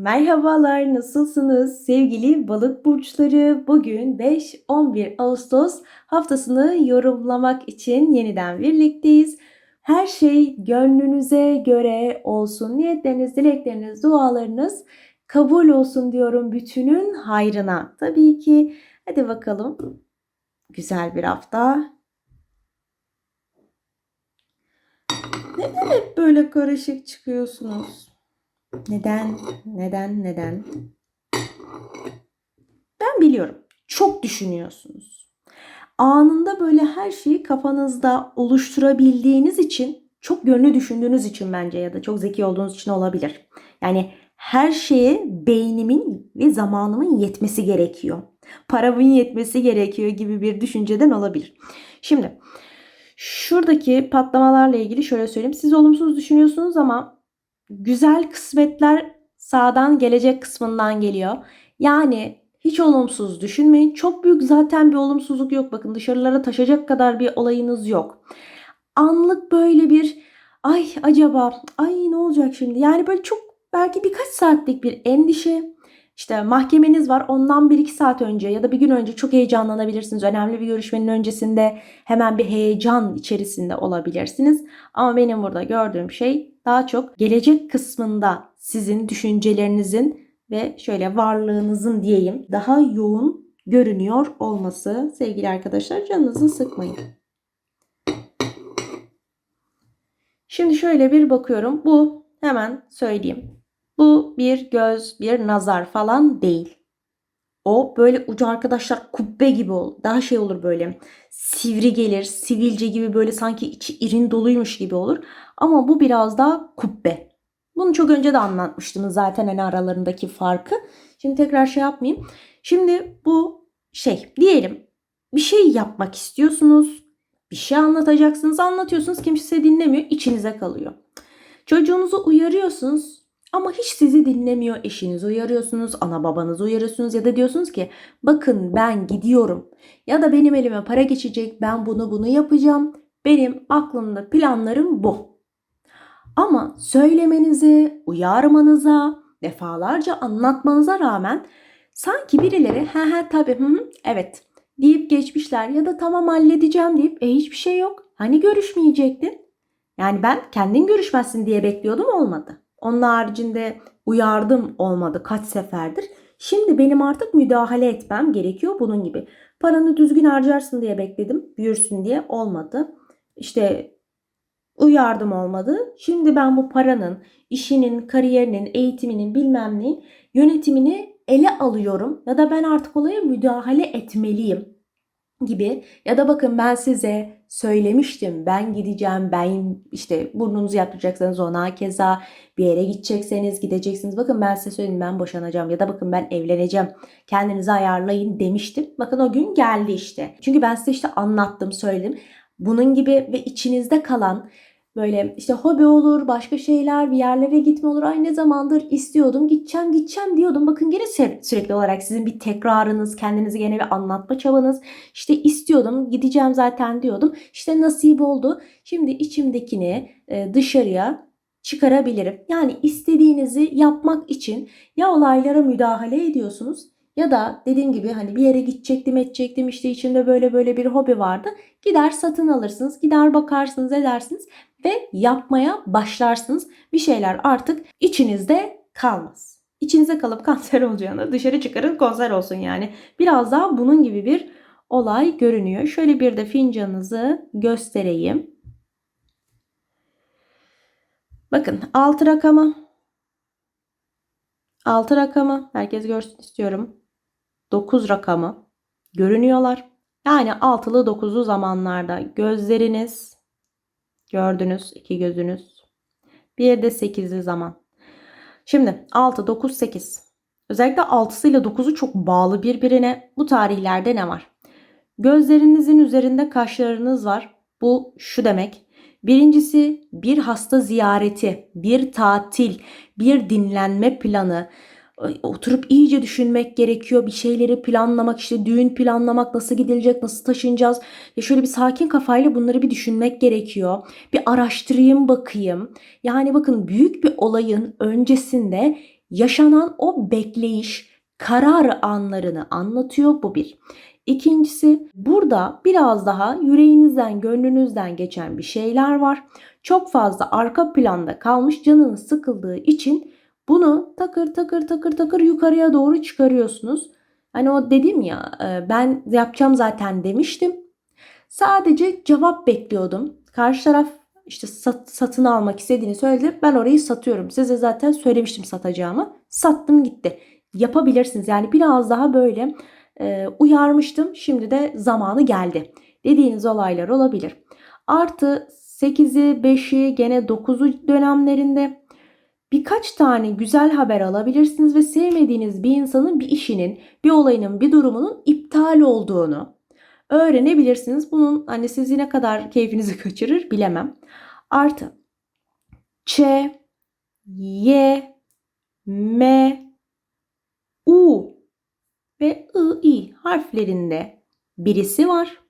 Merhabalar, nasılsınız sevgili balık burçları? Bugün 5-11 Ağustos haftasını yorumlamak için yeniden birlikteyiz. Her şey gönlünüze göre olsun. Niyetleriniz, dilekleriniz, dualarınız kabul olsun diyorum bütünün hayrına. Tabii ki hadi bakalım. Güzel bir hafta. Neden hep böyle karışık çıkıyorsunuz? Neden? Neden? Neden? Ben biliyorum. Çok düşünüyorsunuz. Anında böyle her şeyi kafanızda oluşturabildiğiniz için, çok yönlü düşündüğünüz için bence ya da çok zeki olduğunuz için olabilir. Yani her şeye beynimin ve zamanımın yetmesi gerekiyor. Paramın yetmesi gerekiyor gibi bir düşünceden olabilir. Şimdi şuradaki patlamalarla ilgili şöyle söyleyeyim. Siz olumsuz düşünüyorsunuz ama güzel kısmetler sağdan gelecek kısmından geliyor. Yani hiç olumsuz düşünmeyin. Çok büyük zaten bir olumsuzluk yok. Bakın dışarılara taşacak kadar bir olayınız yok. Anlık böyle bir ay acaba ay ne olacak şimdi? Yani böyle çok belki birkaç saatlik bir endişe. İşte mahkemeniz var ondan 1-2 saat önce ya da bir gün önce çok heyecanlanabilirsiniz. Önemli bir görüşmenin öncesinde hemen bir heyecan içerisinde olabilirsiniz. Ama benim burada gördüğüm şey daha çok gelecek kısmında sizin düşüncelerinizin ve şöyle varlığınızın diyeyim daha yoğun görünüyor olması. Sevgili arkadaşlar canınızı sıkmayın. Şimdi şöyle bir bakıyorum. Bu hemen söyleyeyim. Bu bir göz, bir nazar falan değil. O böyle ucu arkadaşlar kubbe gibi olur. Daha şey olur böyle sivri gelir, sivilce gibi böyle sanki içi irin doluymuş gibi olur. Ama bu biraz daha kubbe. Bunu çok önce de anlatmıştım zaten hani aralarındaki farkı. Şimdi tekrar şey yapmayayım. Şimdi bu şey diyelim bir şey yapmak istiyorsunuz. Bir şey anlatacaksınız anlatıyorsunuz kimse dinlemiyor içinize kalıyor. Çocuğunuzu uyarıyorsunuz ama hiç sizi dinlemiyor. Eşinizi uyarıyorsunuz, ana babanızı uyarıyorsunuz ya da diyorsunuz ki bakın ben gidiyorum ya da benim elime para geçecek ben bunu bunu yapacağım. Benim aklımda planlarım bu. Ama söylemenize, uyarmanıza, defalarca anlatmanıza rağmen sanki birileri he he tabii hı hı, evet deyip geçmişler ya da tamam halledeceğim deyip e hiçbir şey yok. Hani görüşmeyecektin? Yani ben kendin görüşmezsin diye bekliyordum olmadı. Onun haricinde uyardım olmadı kaç seferdir. Şimdi benim artık müdahale etmem gerekiyor bunun gibi. Paranı düzgün harcarsın diye bekledim. Büyürsün diye olmadı. İşte uyardım olmadı. Şimdi ben bu paranın, işinin, kariyerinin, eğitiminin bilmem neyin yönetimini ele alıyorum. Ya da ben artık olaya müdahale etmeliyim gibi. Ya da bakın ben size söylemiştim. Ben gideceğim ben işte burnunuzu yaptıracaksanız ona keza bir yere gidecekseniz gideceksiniz. Bakın ben size söyledim ben boşanacağım. Ya da bakın ben evleneceğim. Kendinizi ayarlayın demiştim. Bakın o gün geldi işte. Çünkü ben size işte anlattım söyledim. Bunun gibi ve içinizde kalan Böyle işte hobi olur, başka şeyler, bir yerlere gitme olur. Ay ne zamandır istiyordum, gideceğim, gideceğim diyordum. Bakın gene sürekli olarak sizin bir tekrarınız, kendinizi gene bir anlatma çabanız. İşte istiyordum, gideceğim zaten diyordum. İşte nasip oldu. Şimdi içimdekini e, dışarıya çıkarabilirim. Yani istediğinizi yapmak için ya olaylara müdahale ediyorsunuz ya da dediğim gibi hani bir yere gidecektim edecektim işte içimde böyle böyle bir hobi vardı. Gider satın alırsınız, gider bakarsınız edersiniz ve yapmaya başlarsınız. Bir şeyler artık içinizde kalmaz. İçinize kalıp kanser olacağını dışarı çıkarın konser olsun yani. Biraz daha bunun gibi bir olay görünüyor. Şöyle bir de fincanınızı göstereyim. Bakın 6 rakamı 6 rakamı herkes görsün istiyorum. 9 rakamı görünüyorlar. Yani altılı dokuzlu zamanlarda gözleriniz gördünüz iki gözünüz. Bir de sekizli zaman. Şimdi 6, 9, 8. Özellikle 6'sı ile 9'u çok bağlı birbirine. Bu tarihlerde ne var? Gözlerinizin üzerinde kaşlarınız var. Bu şu demek. Birincisi bir hasta ziyareti, bir tatil, bir dinlenme planı, oturup iyice düşünmek gerekiyor. Bir şeyleri planlamak işte düğün planlamak nasıl gidilecek nasıl taşınacağız. Ya şöyle bir sakin kafayla bunları bir düşünmek gerekiyor. Bir araştırayım bakayım. Yani bakın büyük bir olayın öncesinde yaşanan o bekleyiş, karar anlarını anlatıyor. Bu bir. İkincisi burada biraz daha yüreğinizden, gönlünüzden geçen bir şeyler var. Çok fazla arka planda kalmış canınız sıkıldığı için bunu takır takır takır takır yukarıya doğru çıkarıyorsunuz. Hani o dedim ya e, ben yapacağım zaten demiştim. Sadece cevap bekliyordum. Karşı taraf işte sat, satın almak istediğini söyledi. Ben orayı satıyorum. Size zaten söylemiştim satacağımı. Sattım gitti. Yapabilirsiniz. Yani biraz daha böyle e, uyarmıştım. Şimdi de zamanı geldi. Dediğiniz olaylar olabilir. Artı 8'i, 5'i, gene 9'u dönemlerinde birkaç tane güzel haber alabilirsiniz ve sevmediğiniz bir insanın bir işinin, bir olayının, bir durumunun iptal olduğunu öğrenebilirsiniz. Bunun hani sizi ne kadar keyfinizi kaçırır bilemem. Artı Ç, Y, M, U ve I, I harflerinde birisi var.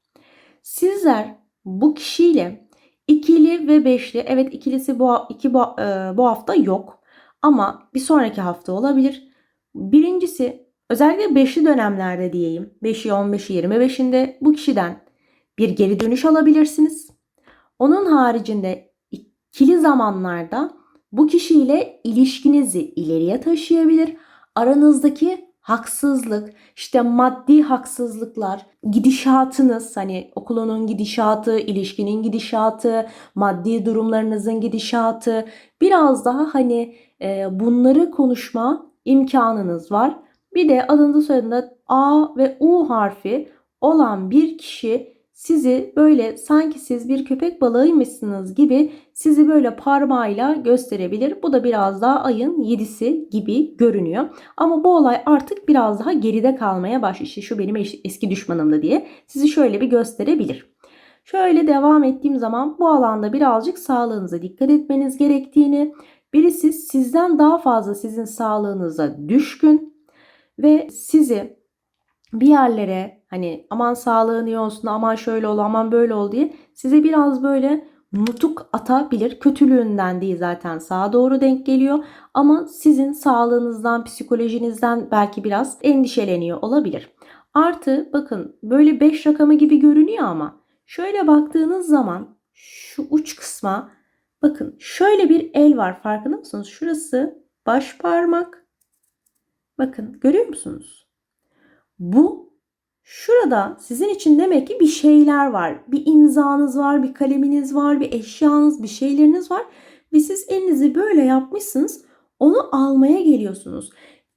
Sizler bu kişiyle ikili ve beşli, evet ikilisi bu, iki, bu, e, bu hafta yok ama bir sonraki hafta olabilir. Birincisi özellikle beşli dönemlerde diyeyim 5'i 15'i 25'inde bu kişiden bir geri dönüş alabilirsiniz. Onun haricinde ikili zamanlarda bu kişiyle ilişkinizi ileriye taşıyabilir. Aranızdaki haksızlık, işte maddi haksızlıklar, gidişatınız hani okulunun gidişatı, ilişkinin gidişatı, maddi durumlarınızın gidişatı biraz daha hani e, bunları konuşma imkanınız var. Bir de adında soyadında A ve U harfi olan bir kişi sizi böyle sanki siz bir köpek balığıymışsınız gibi sizi böyle parmağıyla gösterebilir. Bu da biraz daha ayın 7'si gibi görünüyor. Ama bu olay artık biraz daha geride kalmaya başlıyor. İşte şu benim eski düşmanımdı diye sizi şöyle bir gösterebilir. Şöyle devam ettiğim zaman bu alanda birazcık sağlığınıza dikkat etmeniz gerektiğini, birisi sizden daha fazla sizin sağlığınıza düşkün ve sizi bir yerlere hani aman sağlığın iyi olsun aman şöyle ol aman böyle ol diye size biraz böyle nutuk atabilir. Kötülüğünden değil zaten sağa doğru denk geliyor ama sizin sağlığınızdan, psikolojinizden belki biraz endişeleniyor olabilir. Artı bakın böyle 5 rakamı gibi görünüyor ama şöyle baktığınız zaman şu uç kısma bakın şöyle bir el var farkında mısınız? Şurası baş parmak. Bakın görüyor musunuz? Bu şurada sizin için demek ki bir şeyler var. Bir imzanız var, bir kaleminiz var, bir eşyanız, bir şeyleriniz var. Ve siz elinizi böyle yapmışsınız. Onu almaya geliyorsunuz.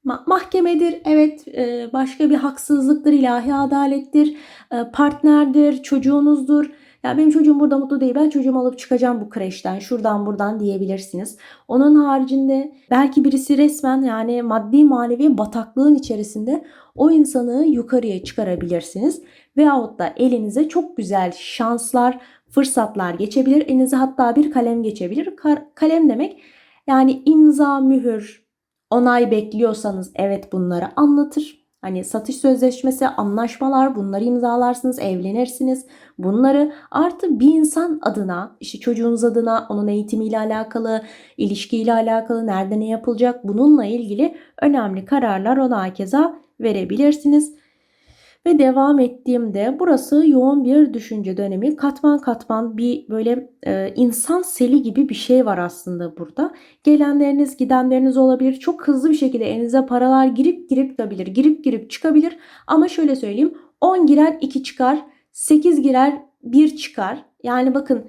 Mahkemedir, evet e, başka bir haksızlıktır, ilahi adalettir, e, partnerdir, çocuğunuzdur ya benim çocuğum burada mutlu değil. Ben çocuğumu alıp çıkacağım bu kreşten. Şuradan buradan diyebilirsiniz. Onun haricinde belki birisi resmen yani maddi manevi bataklığın içerisinde o insanı yukarıya çıkarabilirsiniz. Veyahut da elinize çok güzel şanslar, fırsatlar geçebilir. Elinize hatta bir kalem geçebilir. kalem demek yani imza, mühür, onay bekliyorsanız evet bunları anlatır. Hani satış sözleşmesi, anlaşmalar bunları imzalarsınız, evlenirsiniz. Bunları artı bir insan adına, işte çocuğunuz adına, onun eğitimiyle alakalı, ilişkiyle alakalı, nerede ne yapılacak bununla ilgili önemli kararlar ona keza verebilirsiniz. Ve devam ettiğimde burası yoğun bir düşünce dönemi. Katman katman bir böyle e, insan seli gibi bir şey var aslında burada. Gelenleriniz gidenleriniz olabilir. Çok hızlı bir şekilde elinize paralar girip girip çıkabilir. Girip girip çıkabilir. Ama şöyle söyleyeyim 10 girer 2 çıkar. 8 girer 1 çıkar. Yani bakın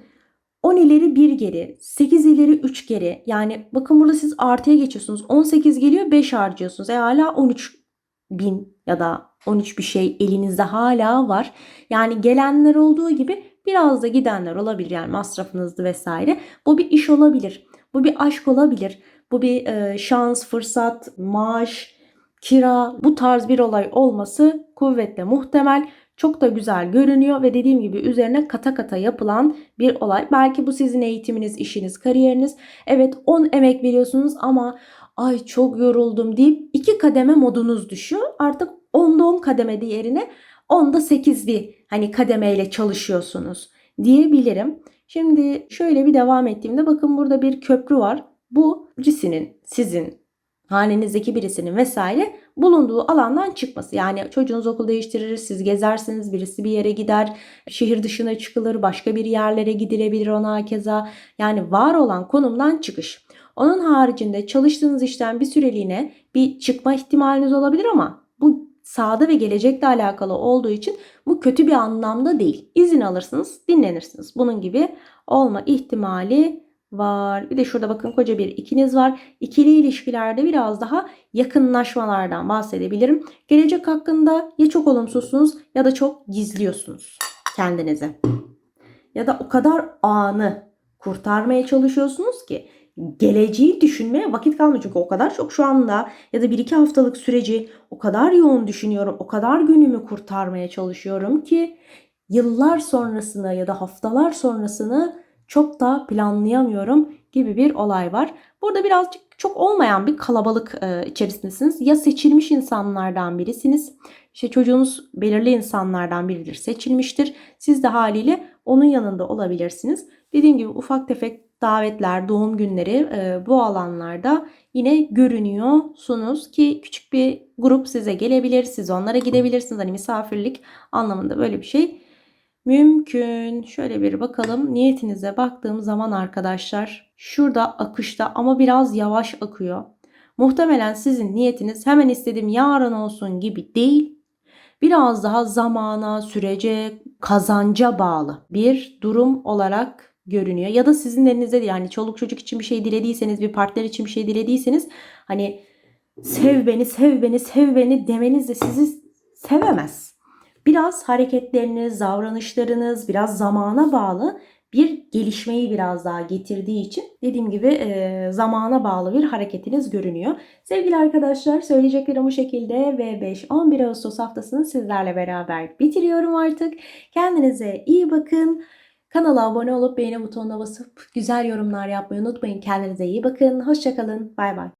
10 ileri 1 geri, 8 ileri 3 geri. Yani bakın burada siz artıya geçiyorsunuz. 18 geliyor 5 harcıyorsunuz. E hala 13 bin ya da 13 bir şey elinizde hala var. Yani gelenler olduğu gibi biraz da gidenler olabilir yani masrafınızdı vesaire. Bu bir iş olabilir. Bu bir aşk olabilir. Bu bir e, şans, fırsat, maaş, kira bu tarz bir olay olması kuvvetle muhtemel. Çok da güzel görünüyor ve dediğim gibi üzerine kata kata yapılan bir olay. Belki bu sizin eğitiminiz, işiniz, kariyeriniz. Evet 10 emek veriyorsunuz ama ay çok yoruldum deyip iki kademe modunuz düşüyor. Artık 10'da 10 kademe diğerine 10'da 8'li hani kademeyle çalışıyorsunuz diyebilirim. Şimdi şöyle bir devam ettiğimde bakın burada bir köprü var. Bu cisinin sizin hanenizdeki birisinin vesaire bulunduğu alandan çıkması. Yani çocuğunuz okul değiştirir, siz gezersiniz, birisi bir yere gider, şehir dışına çıkılır, başka bir yerlere gidilebilir ona keza. Yani var olan konumdan çıkış. Onun haricinde çalıştığınız işten bir süreliğine bir çıkma ihtimaliniz olabilir ama bu sağda ve gelecekle alakalı olduğu için bu kötü bir anlamda değil. İzin alırsınız, dinlenirsiniz. Bunun gibi olma ihtimali var. Bir de şurada bakın koca bir ikiniz var. İkili ilişkilerde biraz daha yakınlaşmalardan bahsedebilirim. Gelecek hakkında ya çok olumsuzsunuz ya da çok gizliyorsunuz kendinizi. Ya da o kadar anı kurtarmaya çalışıyorsunuz ki geleceği düşünmeye vakit kalmıyor. Çünkü o kadar çok şu anda ya da bir iki haftalık süreci o kadar yoğun düşünüyorum. O kadar günümü kurtarmaya çalışıyorum ki yıllar sonrasını ya da haftalar sonrasını çok da planlayamıyorum gibi bir olay var. Burada birazcık çok olmayan bir kalabalık e, içerisindesiniz. Ya seçilmiş insanlardan birisiniz. İşte çocuğunuz belirli insanlardan biridir seçilmiştir. Siz de haliyle onun yanında olabilirsiniz. Dediğim gibi ufak tefek davetler, doğum günleri e, bu alanlarda yine görünüyorsunuz ki küçük bir grup size gelebilir, siz onlara gidebilirsiniz. Hani misafirlik anlamında böyle bir şey mümkün. Şöyle bir bakalım niyetinize baktığım zaman arkadaşlar şurada akışta ama biraz yavaş akıyor. Muhtemelen sizin niyetiniz hemen istediğim yarın olsun gibi değil. Biraz daha zamana, sürece, kazanca bağlı bir durum olarak görünüyor. Ya da sizin elinizde de yani çoluk çocuk için bir şey dilediyseniz, bir partner için bir şey dilediyseniz hani sev beni, sev beni, sev beni demeniz de sizi sevemez. Biraz hareketleriniz, davranışlarınız biraz zamana bağlı bir gelişmeyi biraz daha getirdiği için dediğim gibi e, zamana bağlı bir hareketiniz görünüyor. Sevgili arkadaşlar söyleyeceklerim bu şekilde ve 5-11 Ağustos haftasını sizlerle beraber bitiriyorum artık. Kendinize iyi bakın. Kanala abone olup beğeni butonuna basıp güzel yorumlar yapmayı unutmayın. Kendinize iyi bakın. Hoşçakalın. Bay bay.